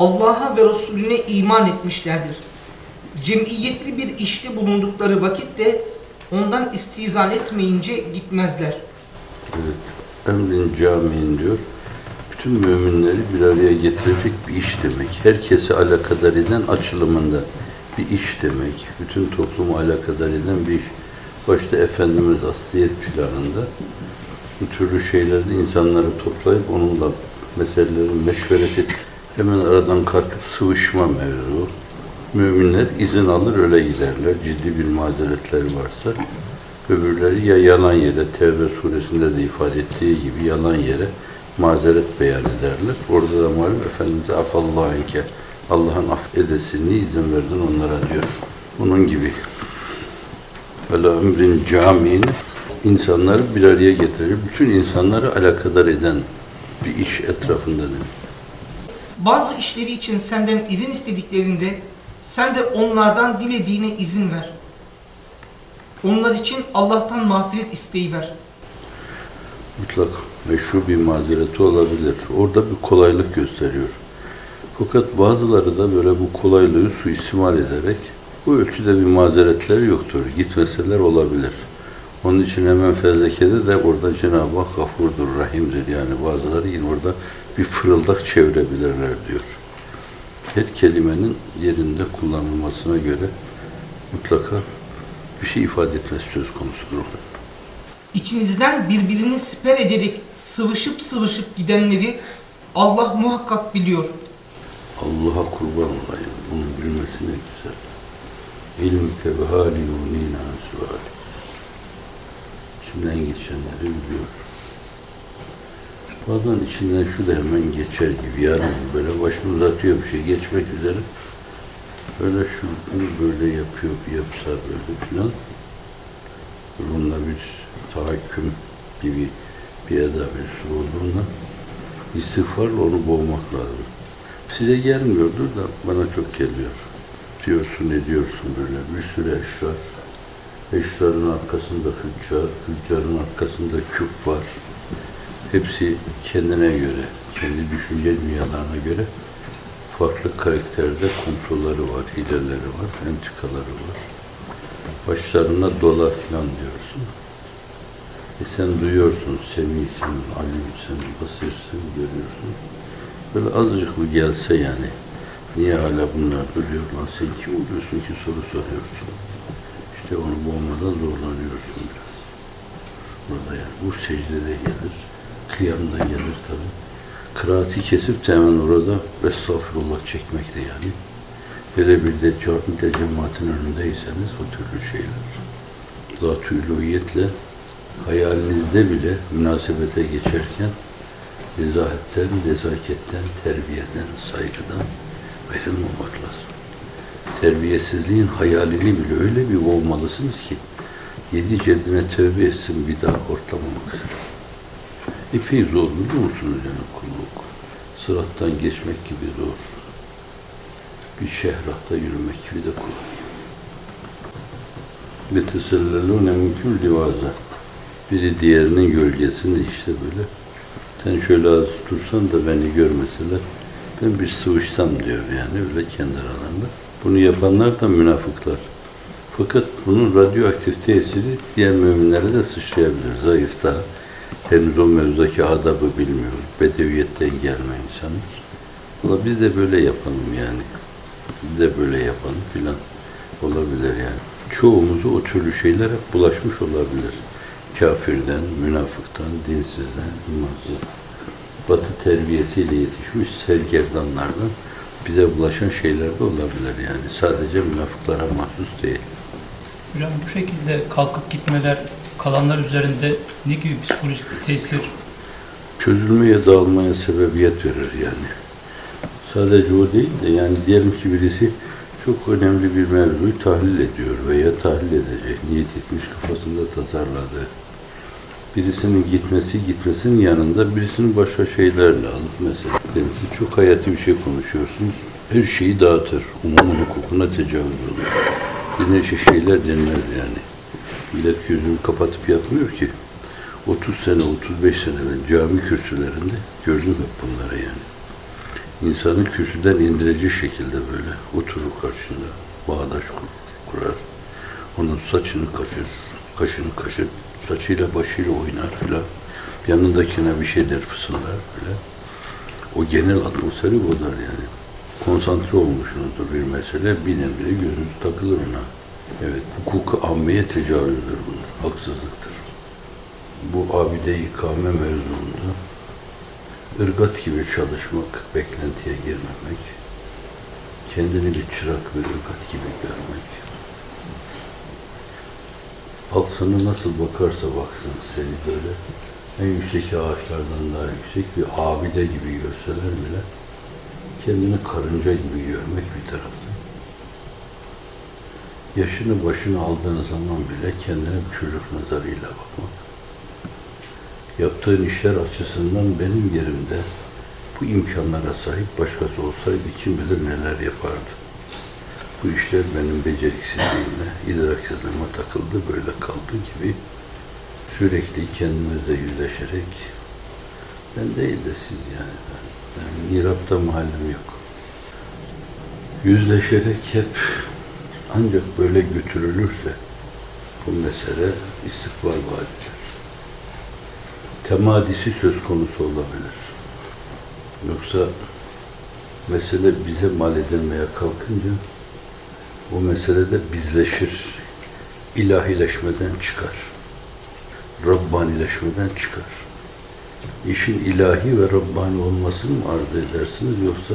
Allah'a ve Resulüne iman etmişlerdir. Cemiyetli bir işte bulundukları vakitte ondan istizan etmeyince gitmezler. Evet. Emrin camiin diyor. Bütün müminleri bir araya getirecek bir iş demek. Herkesi alakadar eden açılımında bir iş demek. Bütün toplumu alakadar eden bir iş. Başta Efendimiz asliyet planında bu türlü şeylerde insanları toplayıp onunla meseleleri meşveret et. Hemen aradan kalkıp sıvışma mevzu. Müminler izin alır öyle giderler. Ciddi bir mazeretleri varsa. Öbürleri ya yalan yere, Tevbe suresinde de ifade ettiği gibi yalan yere mazeret beyan ederler. Orada da malum Efendimiz afallahu enke Allah'ın affedesini izin verdin onlara diyor. Bunun gibi. Öyle ömrin camiin insanları bir araya getirir. Bütün insanları alakadar eden bir iş etrafında demek. Bazı işleri için senden izin istediklerinde sen de onlardan dilediğine izin ver. Onlar için Allah'tan mağfiret isteği ver. mutlak meşru bir mazereti olabilir. Orada bir kolaylık gösteriyor. Fakat bazıları da böyle bu kolaylığı suistimal ederek bu ölçüde bir mazeretleri yoktur. Gitmeseler olabilir. Onun için hemen fezlekede de orada Cenab-ı Hak gafurdur, rahimdir. Yani bazıları yine orada bir fırıldak çevirebilirler diyor. Her kelimenin yerinde kullanılmasına göre mutlaka bir şey ifade etmesi söz konusudur. İçinizden birbirini siper ederek sıvışıp sıvışıp gidenleri Allah muhakkak biliyor. Allah'a kurban olayım. Bunu bilmesi ne güzel. İlmike ve hali yunina suali. İçimden geçenleri biliyor. Bazen içinden şu da hemen geçer gibi. Yarın böyle başını uzatıyor bir şey geçmek üzere. Böyle şu böyle yapıyor, bir yapsa böyle filan. Bununla bir tahakküm gibi bir eda bir olduğunda istiğfarla onu boğmak lazım. Size gelmiyordur da bana çok geliyor. Diyorsun ne diyorsun böyle bir sürü eşrar. Eşrarın arkasında füccar, füccarın arkasında küf var. Hepsi kendine göre, kendi düşünce dünyalarına göre farklı karakterde kontrolleri var, hileleri var, entikaları var. Başlarına dolar filan diyorsun. E sen duyuyorsun, semisin, alimsin, basirsin, görüyorsun. Böyle azıcık bu gelse yani. Niye hala bunlar duruyor lan sen kim oluyorsun ki soru soruyorsun. İşte onu boğmadan zorlanıyorsun biraz. Burada yani bu secdede gelir, kıyamda gelir tabi. Kıraati kesip de hemen orada estağfurullah çekmek de yani. Hele bir de camide cemaatin önündeyseniz o türlü şeyler. Zat-ı hayalinizde bile münasebete geçerken nezahetten, nezaketten, terbiyeden, saygıdan ayrılmamak lazım. Terbiyesizliğin hayalini bile öyle bir boğmalısınız ki yedi cedine tövbe etsin bir daha hortlamamak üzere. Epey zor biliyor musunuz yani kulluk? Sırattan geçmek gibi zor. Bir şehrahta yürümek gibi de kolay. Betesellelûne min külli vaza. Biri diğerinin gölgesinde işte böyle. Sen şöyle az dursan da beni görmeseler ben bir sıvışsam diyor yani öyle kendi aralarında. Bunu yapanlar da münafıklar. Fakat bunun radyoaktif tesiri diğer müminlere de sıçrayabilir. Zayıf da henüz o mevzudaki adabı bilmiyor. Bedeviyetten gelme insanlar. Valla biz de böyle yapalım yani. Biz de böyle yapalım filan. Olabilir yani. Çoğumuzu o türlü şeyler hep bulaşmış olabilir. Kafirden, münafıktan, dinsizden, imansızdan. Batı terbiyesiyle yetişmiş sergerdanlardan bize bulaşan şeyler de olabilir yani. Sadece münafıklara mahsus değil. Hocam bu şekilde kalkıp gitmeler kalanlar üzerinde ne gibi psikolojik tesir Çözülmeye, dağılmaya sebebiyet verir yani. Sadece o değil de yani diyelim ki birisi çok önemli bir mevzuyu tahlil ediyor veya tahlil edecek, niyet etmiş kafasında tasarladı. Birisinin gitmesi gitmesinin yanında birisinin başka şeylerle alıp mesela siz çok hayati bir şey konuşuyorsunuz. Her şeyi dağıtır. Umumun hukukuna tecavüz olur. Dinleşe şeyler denmez yani. Millet gözünü kapatıp yapmıyor ki. 30 sene, 35 sene ben cami kürsülerinde gördüm hep bunları yani. insanı kürsüden indirici şekilde böyle oturur karşında, bağdaş kurar. Onun saçını kaşır, kaşını kaşır, saçıyla başıyla oynar filan. Yanındakine bir şeyler fısıldar filan. O genel atmosferi bozar yani. Konsantre olmuşsunuzdur bir mesele, birdenbire gözünüz takılır ona. Evet, hukuku ammeye tecavüzdür bunlar, haksızlıktır. Bu abide ikame mevzuunda ırgat gibi çalışmak, beklentiye girmemek, kendini bir çırak ve ırgat gibi görmek. Halk sana nasıl bakarsa baksın seni böyle en yüksek ağaçlardan daha yüksek bir abide gibi görseler bile kendini karınca gibi görmek bir taraftan. Yaşını başını aldığın zaman bile kendine bir çocuk nazarıyla bakmak. Yaptığın işler açısından benim yerimde bu imkanlara sahip başkası olsaydı kim bilir neler yapardı. Bu işler benim beceriksizliğime, idraksizliğime takıldı, böyle kaldı gibi sürekli kendimizle yüzleşerek ben değil de siz yani ben, ben mirapta mahallim yok. Yüzleşerek hep ancak böyle götürülürse bu mesele istikbal vaat eder. Temadisi söz konusu olabilir. Yoksa mesele bize mal edilmeye kalkınca bu meselede bizleşir, ilahileşmeden çıkar, Rabbanileşmeden çıkar. İşin ilahi ve Rabbani olmasını mı arzu edersiniz yoksa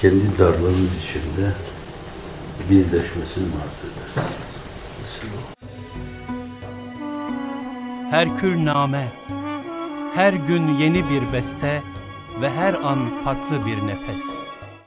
kendi darlığınız içinde bizleşmesini mi arzu edersiniz? Mesele o. Herkül name, her gün yeni bir beste ve her an farklı bir nefes.